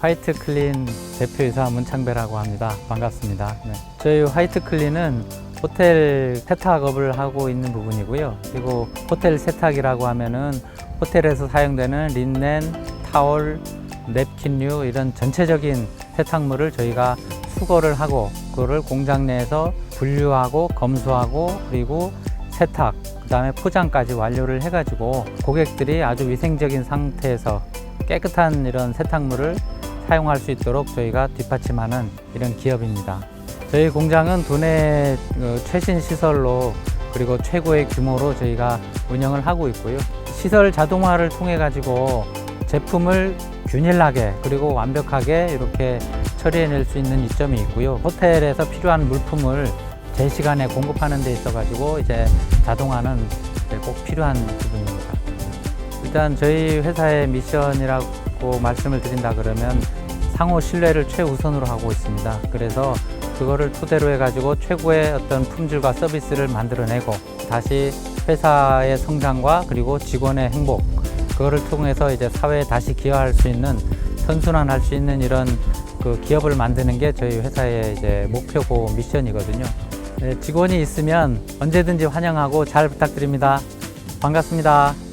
화이트 클린 대표이사 문창배라고 합니다. 반갑습니다. 네. 저희 화이트 클린은 호텔 세탁업을 하고 있는 부분이고요. 그리고 호텔 세탁이라고 하면은 호텔에서 사용되는 린넨, 타월, 냅킨류 이런 전체적인 세탁물을 저희가 수거를 하고 그거를 공장 내에서 분류하고 검수하고 그리고 세탁 그다음에 포장까지 완료를 해가지고 고객들이 아주 위생적인 상태에서 깨끗한 이런 세탁물을 사용할 수 있도록 저희가 뒷받침하는 이런 기업입니다. 저희 공장은 도내 어, 최신 시설로 그리고 최고의 규모로 저희가 운영을 하고 있고요. 시설 자동화를 통해 가지고 제품을 균일하게 그리고 완벽하게 이렇게 처리해낼 수 있는 이점이 있고요. 호텔에서 필요한 물품을 제 시간에 공급하는 데 있어 가지고 이제 자동화는 꼭 필요한 부분입니다. 일단 저희 회사의 미션이라고 말씀을 드린다 그러면 상호 신뢰를 최우선으로 하고 있습니다. 그래서 그거를 토대로 해가지고 최고의 어떤 품질과 서비스를 만들어내고 다시 회사의 성장과 그리고 직원의 행복 그거를 통해서 이제 사회에 다시 기여할 수 있는 선순환할 수 있는 이런 그 기업을 만드는 게 저희 회사의 이제 목표고 미션이거든요. 네, 직원이 있으면 언제든지 환영하고 잘 부탁드립니다. 반갑습니다.